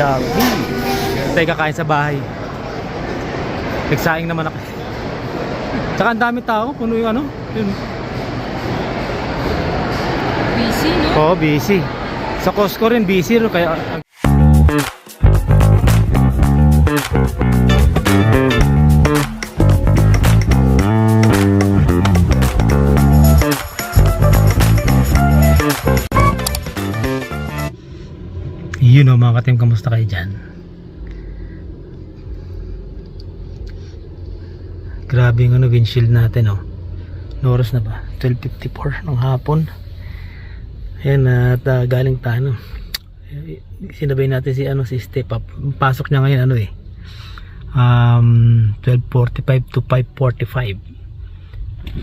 Jollibee. Tayo kakain sa bahay. Nagsaing naman ako. Tsaka ang dami tao, puno yung ano. Yun. Busy, no? Oo, busy. Sa Costco rin busy, no? kaya Yun o mga katim, kamusta kayo dyan? Grabe yung ano, windshield natin oh. Ano oras na ba? 12.54 ng hapon. Ayan at ah, galing tayo. Sinabay natin si ano si Step Up. Pasok niya ngayon ano eh. Um 12:45 to 5:45.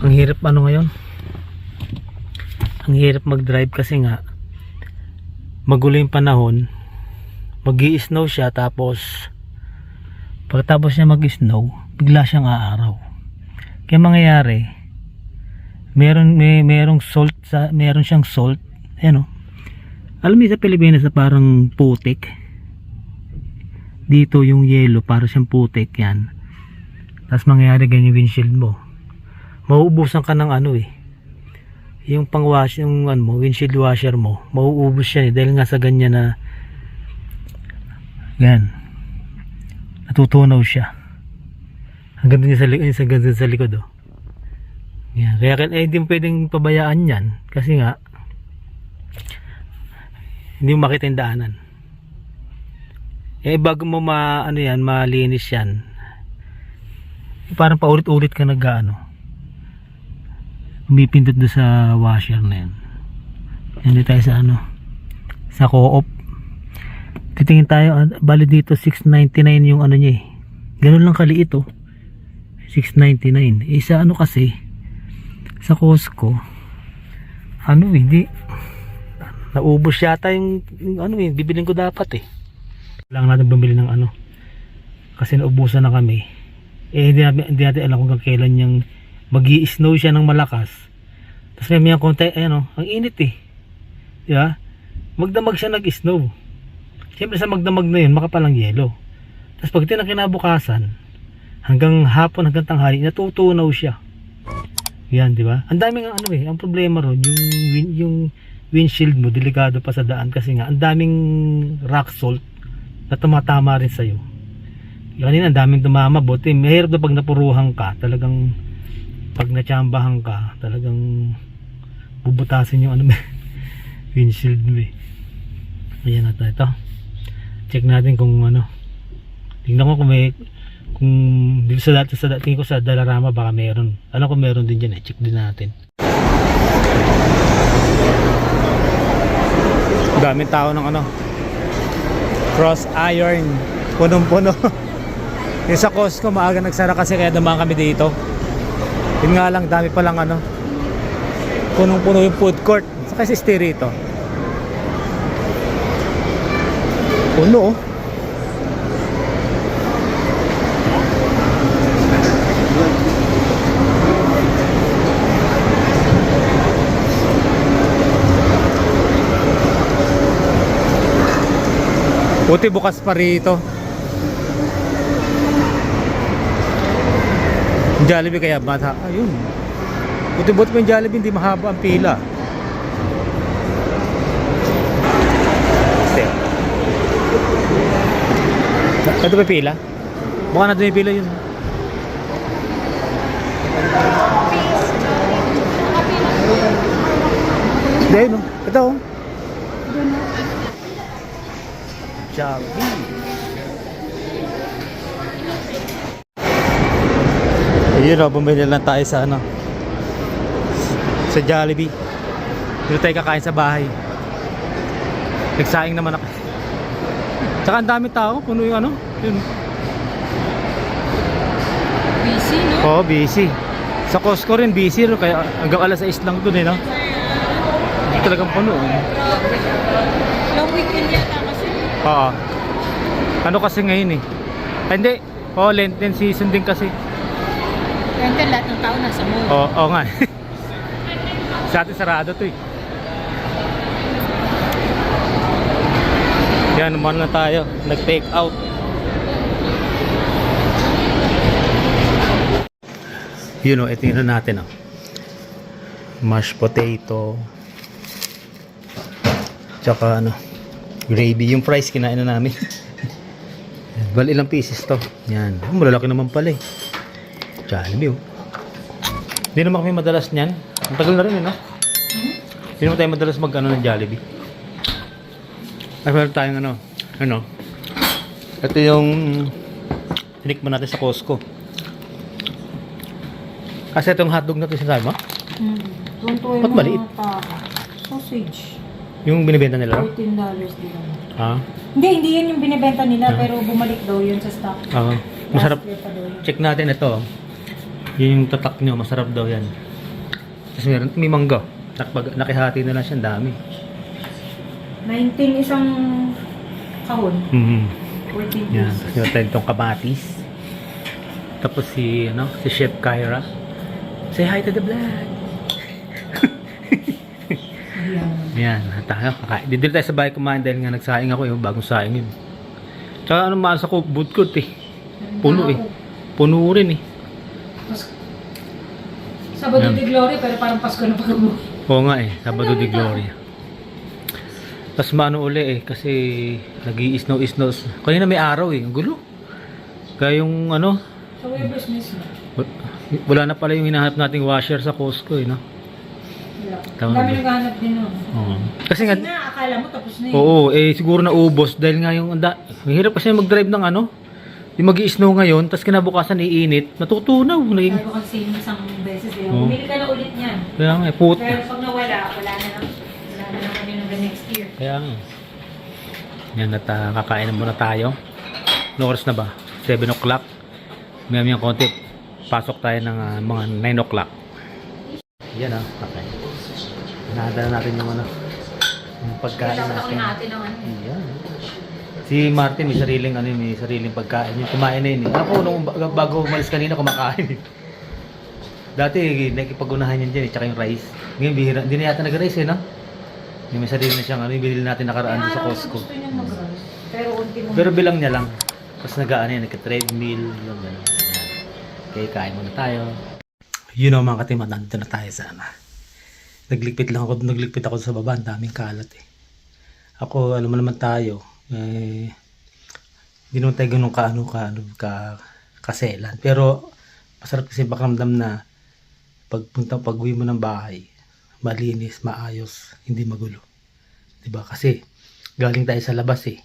Ang hirap ano ngayon? Ang hirap mag-drive kasi nga magulo yung panahon. Magi-snow siya tapos pagkatapos niya mag-snow, bigla siyang aaraw. Kaya mangyayari, meron may merong salt sa meron siyang salt ayan o. Alam niyo sa Pilipinas na parang putik? Dito yung yellow para siyang putik yan. Tapos mangyayari ganyan yung windshield mo. Mauubusan ka ng ano eh. Yung pang wash yung ano mo windshield washer mo mauubos siya eh. Dahil nga sa ganyan na yan natutunaw siya hanggang dun sa, li- sa, hanggang sa likod oh yan. Kaya eh, hindi pwedeng pabayaan yan. Kasi nga, hindi mo makita yung daanan. Eh, bago mo ma, ano yan, malinis yan, parang paulit-ulit ka nag, ano, umipindot doon sa washer na yan. Hindi tayo sa ano, sa co-op. Titingin tayo, ah, bali dito 699 yung ano niya eh. Ganun lang kaliit oh. 699. Eh, sa ano kasi, sa Costco ano eh, hindi naubos yata yung, yung ano eh bibilin ko dapat eh lang natin bumili ng ano kasi naubusan na kami eh hindi natin, hindi natin alam kung kailan yung mag snow siya ng malakas tapos may mga konti ayan oh, ang init eh di ba magdamag siya nag snow siyempre sa magdamag na yun makapalang yelo tapos pag tinakinabukasan hanggang hapon hanggang tanghali natutunaw siya yan, di ba? Ang daming ano eh, ang problema ron, yung yung windshield mo delikado pa sa daan kasi nga ang daming rock salt na tumatama rin sa iyo. Kanina ang daming tumama, buti mahirap na pag napuruhan ka, talagang pag natsambahan ka, talagang bubutasin yung ano windshield mo eh. Ayan na ito. Check natin kung ano. Tingnan ko kung may kung dito sa dati sa tingin ko sa Dalarama baka meron. Alam ko meron din diyan eh. Check din natin. Daming tao ng ano. Cross iron. Punong-puno. yung sa Costco maaga nagsara kasi kaya dumaan kami dito. Yun nga lang dami pa lang ano. Punong-puno yung food court. Sa kasi rito. Puno oh. Buti bukas pa rito. Jollibee kaya bata. Ayun. Buti buti pa yung Jollibee hindi mahaba ang pila. Step. Ito ba pila? Mukha na doon pila yun. Hindi, no? Ito, oh. Jollibee. Ayun o, bumili lang tayo sa ano sa Jollibee. Dito tayo kakain sa bahay. Nagsaing naman ako. Tsaka ang dami tao, puno yung ano. Yun. Busy, no? Oo, busy. Sa Costco rin busy, no? kaya hanggang alas 6 lang dun eh, no? Hindi talagang puno. Eh. Long weekend yata kasi. Oo. Ano kasi ngayon eh? Ah, Hindi. Oo, Lenten season din kasi. Ka lahat ng tao nasa mall. Oo, oo nga. Sa atin sarado to eh. Yan, naman na tayo. Nag-take out. Yun o, ito yung ano natin o. Mashed potato. Tsaka ano, gravy. Yung fries kinain na namin. Bal ilang pieces to. Yan. Oh, malalaki naman pala eh. Jollibee oh. Hindi naman kami madalas niyan. Ang tagal na rin eh, no? Hindi naman tayo madalas mag ano ng Jollibee. Ay, meron tayong ano, ano, ito yung tinikman natin sa Costco. Kasi itong hotdog na ito sinasabi mo, Hmm. Tuntuin Ba't maliit? Sausage. yung binibenta nila. $14 din. Ah, Hindi, hindi yan yung binibenta nila, Ah. pero bumalik daw yun sa stock. ah, masarap. Yun. Check natin ito. Yun yung tatak nyo, masarap daw yan. Tapos meron, may mangga. Nakpag, nakihati na lang siya, ang dami. 19 isang kahon. Mhm. 14 Yan, tapos tayong itong kamatis. Tapos si, ano, si Chef Kyra. Say hi to the vlog. Yan. Tayo. Kakain. Dito tayo sa bahay kumain dahil nga nagsaing ako yung bagong saing yun. Tsaka ano maas ako, budkot eh. Puno eh. Puno rin eh. Sabado Yan. de Gloria, pero parang Pasko na pagkabuhay. Oo nga eh, Sabado tao. Gloria. Tapos maano uli eh, kasi nag i isno Kanina may araw eh, ang gulo. Kaya yung ano, Sa Weber's mismo. wa- wala na pala yung hinahanap nating washer sa Costco eh, no? Wala. Tama dami ba? naghahanap din nun. Oo. Kasi nga, Kasi nga, akala mo tapos na yun. oo, eh siguro na ubos dahil nga yung, ang hirap kasi mag-drive ng ano, yung mag snow ngayon, tapos kinabukasan iinit, natutunaw. Naging, Bago kasi yung isang beses eh. Oo. Bumili ka na ulit niyan. kaya nga, eh, put. Pero pag nawala, wala na lang. Wala na naman yun hanggang next year. Kaya. Yan at ah, kakain na muna tayo. Ano oras na ba? 7 o'clock. May may konti. Pasok tayo ng ah, mga 9 o'clock. Yan ah. Okay. Nahanda na natin yung ano. Yung pagkain natin. Yan. Si Martin may sariling ano may sariling pagkain. Yung kumain na yun. eh. Ako nung ba- bago umalis kanina kumakain. eh. Dati nakipag-unahan yan dyan eh, tsaka yung rice. Ngayon bihira, hindi na yata nag-rice eh, no? Yung may sarili na siyang ano, yung binili natin nakaraan doon sa Costco. gusto niya mag-rice. Pero unti mo. Pero bilang niya lang. Tapos nag-ano yan, nagka-treadmill, yung gano'n. Okay, kain muna tayo. You know mga katimat, nandito na tayo sa ano. Nagligpit lang ako, nagligpit ako sa baba, ang daming kalat eh. Ako, alam mo naman tayo, eh, hindi naman tayo ganun ka, ano, ka, ano, ka, kaselan. Pero, masarap kasi pakiramdam na pagpunta, pag uwi mo ng bahay, malinis, maayos, hindi magulo. 'Di ba Kasi, galing tayo sa labas eh.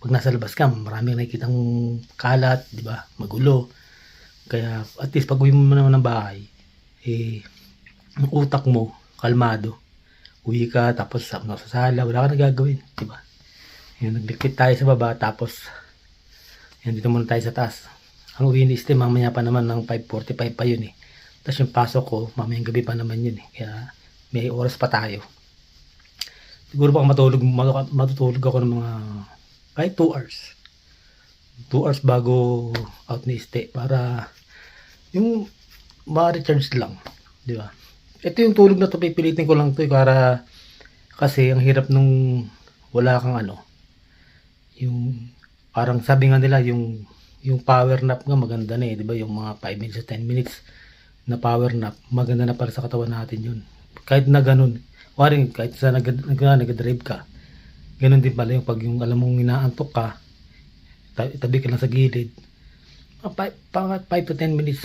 Pag nasa labas ka, maraming nakikitang kalat, 'di ba Magulo. Kaya, at least pag uwi mo naman ng bahay, eh, ang utak mo, kalmado. Uwi ka, tapos sa, sa sala, wala ka na gagawin, 'di ba Yan, naglikit tayo sa baba, tapos, yan, dito muna tayo sa taas. Ang uwi ni Este, mamaya pa naman ng 5.45 pa yun eh. Tapos yung pasok ko, mamayang gabi pa naman yun eh. Kaya, may oras pa tayo. Siguro baka matulog, matu- matutulog ako ng mga, kahit 2 hours. 2 hours bago out ni Este, para, yung, ma-recharge lang. Di ba? Ito yung tulog na to, pipilitin ko lang to eh, para, kasi ang hirap nung wala kang ano, yung parang sabi nga nila yung yung power nap nga maganda na eh, 'di ba? Yung mga 5 minutes to 10 minutes na power nap, maganda na para sa katawan natin 'yun. Kahit na ganun, waring kahit sa nag nag nag-drive ka. Ganun din pala yung pag yung alam mong inaantok ka, ta- tabi ka lang sa gilid. Mga 5 to 10 minutes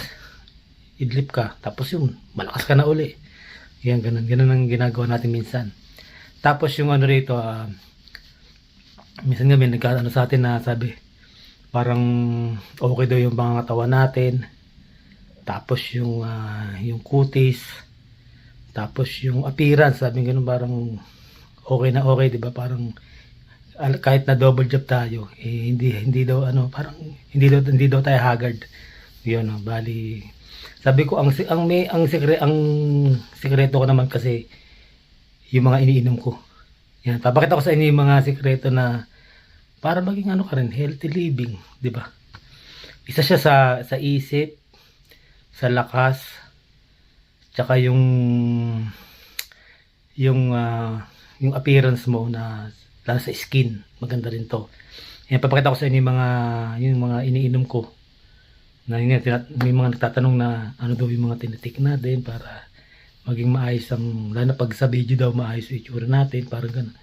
idlip ka, tapos yun, malakas ka na uli. Yan, ganun, ganun ang ginagawa natin minsan. Tapos yung ano rito, ah, minsan nga may nagkaano sa atin na sabi parang okay daw yung mga katawan natin tapos yung ah, yung kutis tapos yung appearance sabi ganun parang okay na okay di ba? Parang kahit na double job tayo eh, hindi hindi daw ano parang hindi daw hindi daw tayo haggard. Yun no bali sabi ko ang ang may ang sekre ang sikreto ko naman kasi yung mga iniinom ko. Yan, papakita ko sa inyo yung mga sikreto na para maging ano ka rin, healthy living, di ba? Isa siya sa sa isip, sa lakas, tsaka yung yung ah, yung appearance mo na lalo sa skin maganda rin to. Yan papakita ko sa inyo yung mga yung mga iniinom ko. Na yun may mga nagtatanong na ano daw yung mga tinitik natin para maging maayos ang lalo pag sa video daw maayos yung itsura natin parang ganun.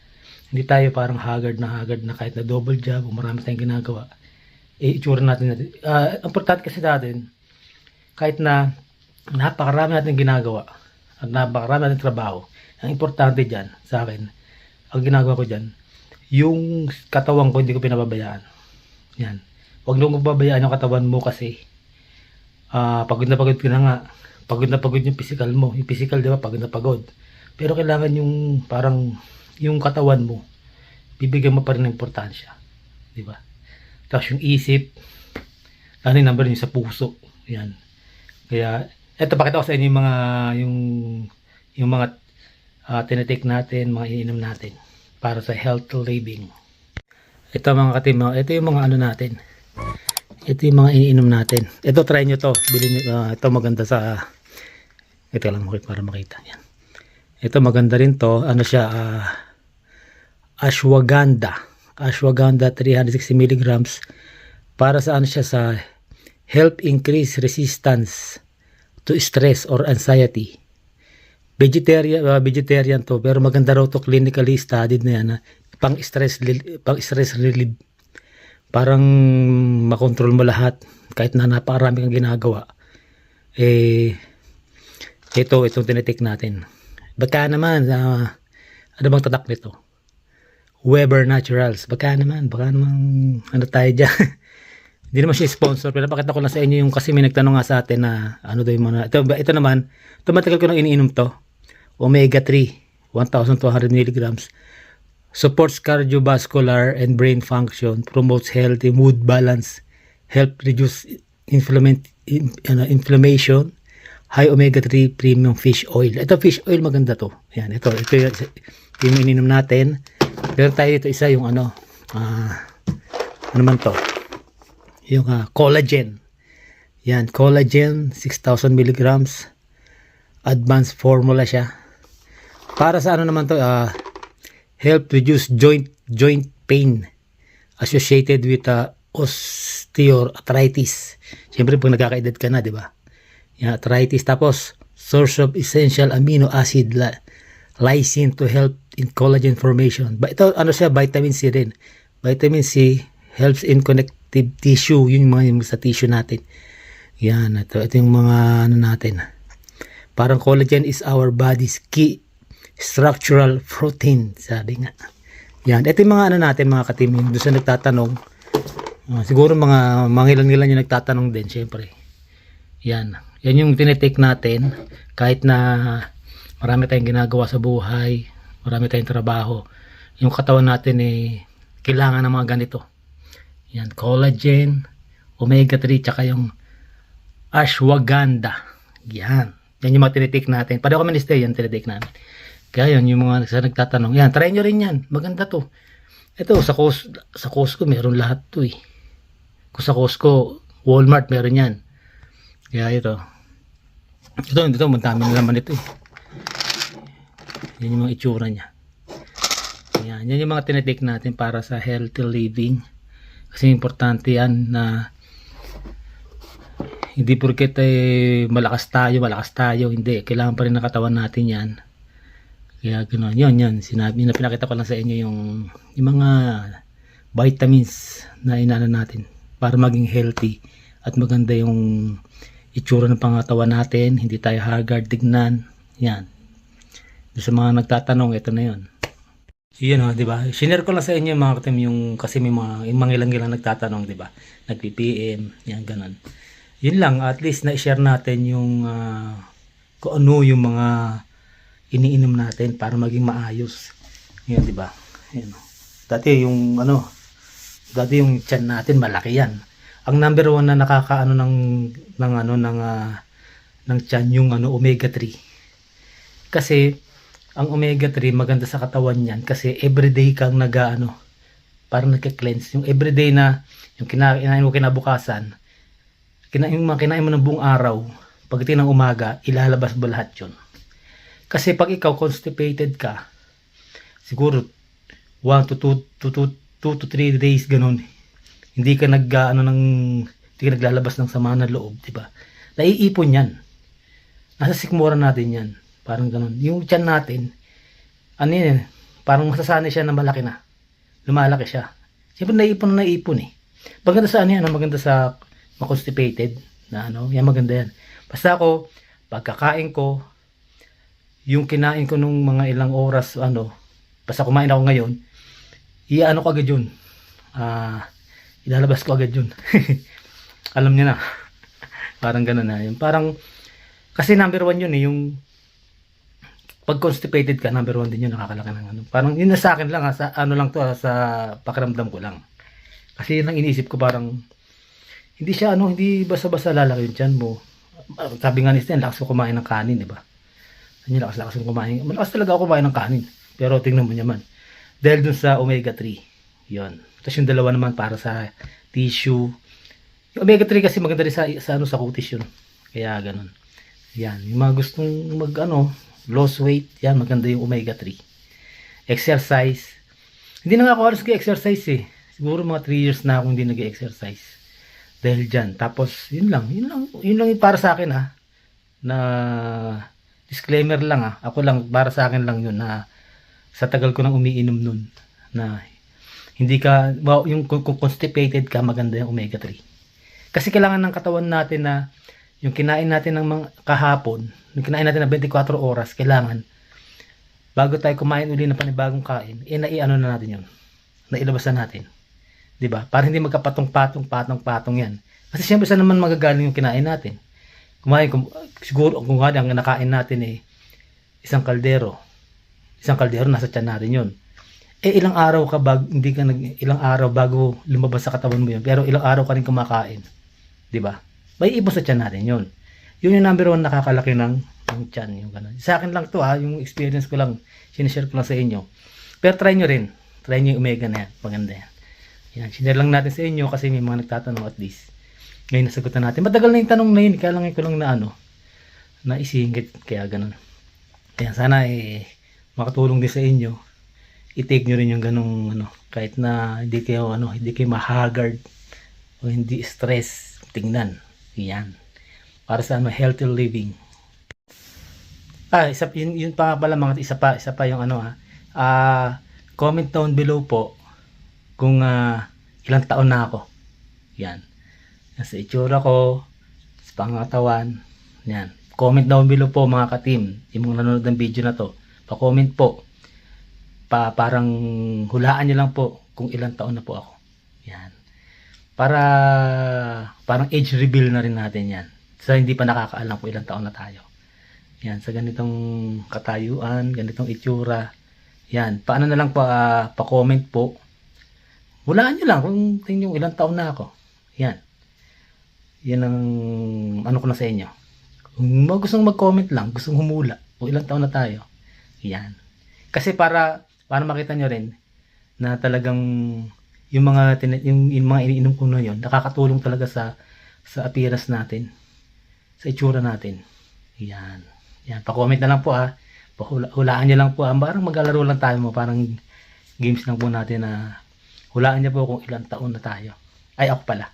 Hindi tayo parang haggard na haggard na kahit na double job o marami tayong ginagawa eh itsura natin natin. Ang importante kasi natin kahit na napakarami natin ginagawa. At napakarami natin trabaho. Ang importante dyan sa akin ang ginagawa ko dyan yung katawan ko hindi ko pinababayaan. Yan. Huwag nung pabayaan yung katawan mo kasi ah pagod na pagod ka na nga. Pagod na pagod yung physical mo. Yung physical di ba pagod na pagod. Pero kailangan yung parang yung katawan mo bibigyan mo pa rin ng importansya. Di ba? Tapos yung isip ano yung number yung sa puso. Yan. Kaya eto pakita ko sa inyo yung mga yung yung mga uh, tinitake natin mga iniinom natin para sa healthy living ito mga katimo ito yung mga ano natin ito yung mga iniinom natin. Ito, try nyo to. Nyo, ah, ito maganda sa, ito lang makita para makita. Yan. Ito maganda rin to. Ano siya, ah, ashwagandha. Ashwagandha 360 milligrams. Para sa ano siya sa help increase resistance to stress or anxiety. Vegetarian, ah, vegetarian to, pero maganda raw to clinically studied na yan. ah. pang stress, pang stress relief parang makontrol mo lahat kahit na napakarami kang ginagawa eh ito itong tinitik natin baka naman ah, ano bang tatak nito Weber Naturals baka naman baka naman ano tayo dyan hindi naman siya sponsor pero pakita ko lang sa inyo yung kasi may nagtanong nga sa atin na ano daw yung mga ito, ito naman ito ko nang iniinom to omega 3 1200 milligrams supports cardiovascular and brain function, promotes healthy mood balance, help reduce inflammation, in, ano, high omega-3 premium fish oil. Ito fish oil maganda to. Yan, ito ito yung, yung ininom natin. Pero tayo ito isa yung ano, ah, ano man to? Yung ah, collagen. Yan, collagen 6000 milligrams. Advanced formula siya. Para sa ano naman to, ah, help reduce joint joint pain associated with uh, osteoarthritis. Siyempre pag nagkakaedad ka na, di ba? Yan, arthritis. Tapos, source of essential amino acid la, lysine to help in collagen formation. Ba, ito, ano siya, vitamin C rin. Vitamin C helps in connective tissue. Yun yung mga yung sa tissue natin. Yan, ito. Ito yung mga ano natin. Parang collagen is our body's key structural protein, sabi nga. Yan, ito yung mga ano natin, mga katim, yung doon sa nagtatanong. Ah, siguro mga mangilan-ngilan yung nagtatanong din, syempre. Yan. Yan yung tinitake natin kahit na marami tayong ginagawa sa buhay, marami tayong trabaho. Yung katawan natin eh kailangan ng mga ganito. Yan, collagen, omega-3 tsaka yung ashwagandha. Yan. Yan yung mga tinitake natin. Pareho kami ni Stay, yan tinitake namin. Kaya yan, yung mga sa nagtatanong. Yan, try nyo rin yan. Maganda to. Ito, sa, Cos sa Costco, meron lahat to eh. Kung sa Costco, Walmart, meron yan. Kaya ito. Ito, ito, madami na naman ito eh. Yan yung mga itsura niya. Yan, yan yung mga tinitake natin para sa healthy living. Kasi importante yan na hindi porket eh, malakas tayo, malakas tayo. Hindi, kailangan pa rin ng katawan natin yan. Kaya gano'n, yun, yun. Sinabi na pinakita ko lang sa inyo yung, yung mga vitamins na inano natin para maging healthy at maganda yung itsura ng pangatawan natin. Hindi tayo haggard tignan. Yan. Doon sa mga nagtatanong, ito na yun. Yun o, di ba? Sinare ko lang sa inyo mga katim yung kasi may mga, yung mga ilang-ilang nagtatanong, di ba? Nag-PPM, yan, ganun. Yun lang, at least na-share natin yung ah, kung ano yung mga iniinom natin para maging maayos. Yan, di ba? Yan. Dati yung ano, dati yung tiyan natin malaki yan. Ang number one na nakakaano ng ng ano ng ah, ng tiyan yung ano omega 3. Kasi ang omega 3 maganda sa katawan niyan kasi everyday kang nag-ano parang nagke-cleanse yung everyday na yung kinain mo kinabukasan kinain mo kinain mo ng buong araw pagdating ng umaga ilalabas mo lahat yun kasi pag ikaw constipated ka, siguro 1 to 2 to 2, to 3 days ganun. Hindi ka nag ano ng hindi ka naglalabas ng sama ng loob, di ba? Naiipon 'yan. Nasa sikmura natin 'yan. Parang ganun. Yung tiyan natin, ano yun, eh, parang masasanay siya na malaki na. Lumalaki siya. Siyempre naiipon na naiipon eh. Maganda sa ano yan, maganda sa constipated na ano, yan maganda yan. Basta ako, pagkakain ko, yung kinain ko nung mga ilang oras, ano, basta kumain ako ngayon, iano ko agad yun. Ah, ilalabas ko agad yun. Alam niya na. Parang ganun na yun. Parang, kasi number one yun eh, yung pag constipated ka, number one din yun, nakakalaki ng ano. Parang yun na sa akin lang, ha, sa ano lang to, ha, sa pakiramdam ko lang. Kasi yun ang iniisip ko parang, hindi siya ano, hindi basta-basta lalaki yung tiyan mo. Ah, Sabi nga ni Stan, lakas ko kumain ng kanin, di ba? Niya, lakas-lakas ko kumain. Malakas talaga ako kumain ng kanin. Pero tingnan mo naman. Dahil dun sa omega-3. Yun. Tapos yung dalawa naman para sa tissue. Yung omega-3 kasi maganda rin sa, sa, ano, sa kutis yun. Kaya ganun. Yan. Yung mga gustong mag, ano, loss weight, yan, maganda yung omega-3. Exercise. Hindi na nga ako halos exercise eh. Siguro mga 3 years na ako hindi nag-exercise. Dahil dyan. Tapos, yun lang. Yun lang, yun lang yung para sa akin ha. Na, disclaimer lang ha. Ako lang, para sa akin lang yun na sa tagal ko nang umiinom nun na hindi ka, wow, yung kung, constipated ka, maganda yung omega-3. Kasi kailangan ng katawan natin na yung kinain natin ng mga kahapon, yung kinain natin ng 24 oras, kailangan bago tayo kumain uli ng panibagong kain, eh naiano na natin yun. Nailabas na natin. ba? Para hindi magkapatong-patong, patong-patong 'yan. Kasi siyempre saan naman magagaling yung kinain natin? Kumain kum, siguro kung nga ang nakain natin eh isang kaldero. Isang kaldero nasa tiyan natin 'yon. Eh ilang araw ka bag hindi ka nag ilang araw bago lumabas sa katawan mo 'yon. Pero ilang araw ka rin kumakain. ba? May ibon sa tiyan natin 'yon. Yun yung number one nakakalaki ng ng tiyan yung ganun. Sa akin lang to ha, yung experience ko lang, sinishare ko lang sa inyo. Pero try nyo rin. Try nyo yung omega na yan. Maganda yan. Yan, sinare lang natin sa inyo kasi may mga nagtatanong at least. Ngayon nasagutan natin. Matagal na yung tanong na yun. Kaya lang ko lang na ano, na isingit. Kaya ganun. Kaya sana eh, makatulong din sa inyo. I-take nyo rin yung ganung ano, kahit na hindi kayo ano, hindi kayo mahagard o hindi stress, tingnan. Yan. Para sa ano, healthy living. Ah, isa yun, yun pa pala mga isa pa, isa pa yung ano ah. Ah, comment down below po kung ah, ilang taon na ako. Yan. Sa itsura ko, sa pangatawan, yan. Comment down below po mga ka-team, yung mga nanonood ng video na to. Pa-comment po. Pa parang hulaan niyo lang po kung ilang taon na po ako. Yan. Para parang age reveal na rin natin yan. Sa hindi pa nakakaalam kung ilang taon na tayo. Yan, sa ganitong katayuan, ganitong itsura. Yan, paano na lang pa, ah, pa-comment po. Hulaan nyo lang kung tingin ilang taon na ako. Yan. Yan ang ano ko na sa inyo. Kung gustong mag-comment lang, gustong humula, kung ilang taon na tayo. Yan. Kasi para, para makita nyo rin na talagang yung mga yung, yung mga iniinom ko na yun, nakakatulong talaga sa sa appearance natin, sa itsura natin. Yan. Yan, pa-comment na lang po. Pahula, hulaan niyo lang po. ha. Parang maglalaro lang tayo mo. Parang games lang po natin na hulaan niyo po kung ilang taon na tayo. Ay, ako pala.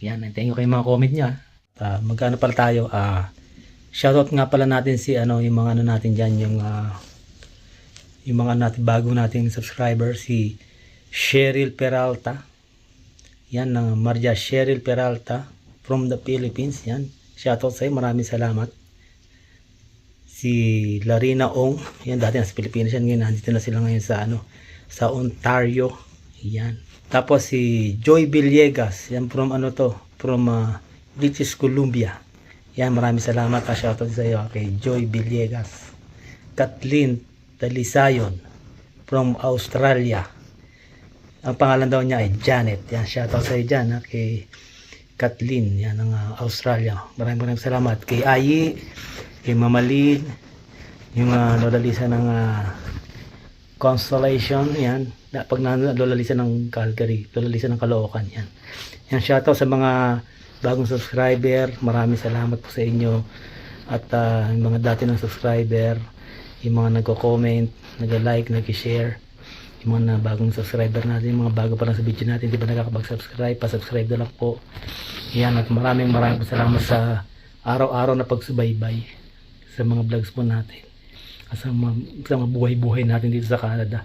Yan, thank you kayo mga comment niyo. ha. Ah, magkano pala tayo? Ah, shoutout nga pala natin si ano, yung mga ano natin diyan, yung ah, yung mga natin bago nating subscriber si Cheryl Peralta. Yan ng Maria Cheryl Peralta from the Philippines. Yan. Shoutout sa iyo. Maraming salamat si Larina Ong. Yan, dati nasa Pilipinas yan. Ngayon, nandito na sila ngayon sa, ano, sa Ontario. Yan. Tapos si Joy Villegas. Yan, from ano to? From uh, British Columbia. Yan, maraming salamat. Ha, shoutout sa iyo kay Joy Villegas. Kathleen Talisayon from Australia. Ang pangalan daw niya ay Janet. Yan, shoutout sa iyo dyan. Ha, kay Kathleen. Yan, ng uh, Australia. Maraming maraming salamat. Kay Ayi kay Mamalin, yung uh, lolalisa ng ah, Constellation, yan. Pag na lolalisa ng Calgary, lolalisa ng Caloocan, yan. Yan, shoutout sa mga bagong subscriber. Maraming salamat po sa inyo. At ah, yung mga dati ng subscriber, yung mga nagko-comment, nag-like, nag-share. Mga bagong subscriber natin, mga bago pa lang sa video natin, hindi pa nakakapag-subscribe, pa-subscribe na lang po. Yan, at maraming maraming salamat sa araw-araw na pagsubaybay sa mga vlogs po natin. At sa mga, buhay-buhay natin dito sa Canada.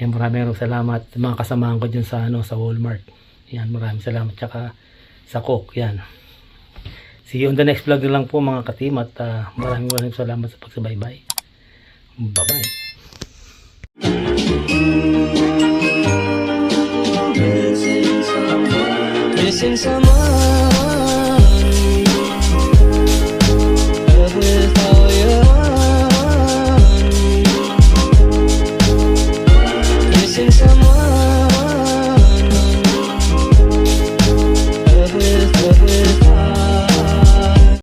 Yan, maraming salamat sa mga kasamahan ko dyan sa, ano, sa Walmart. Yan, maraming salamat. Tsaka sa Coke, yan. See you on the next vlog na lang po mga katim at ah, maraming maraming salamat sa pagsubaybay. Bye-bye. Missing someone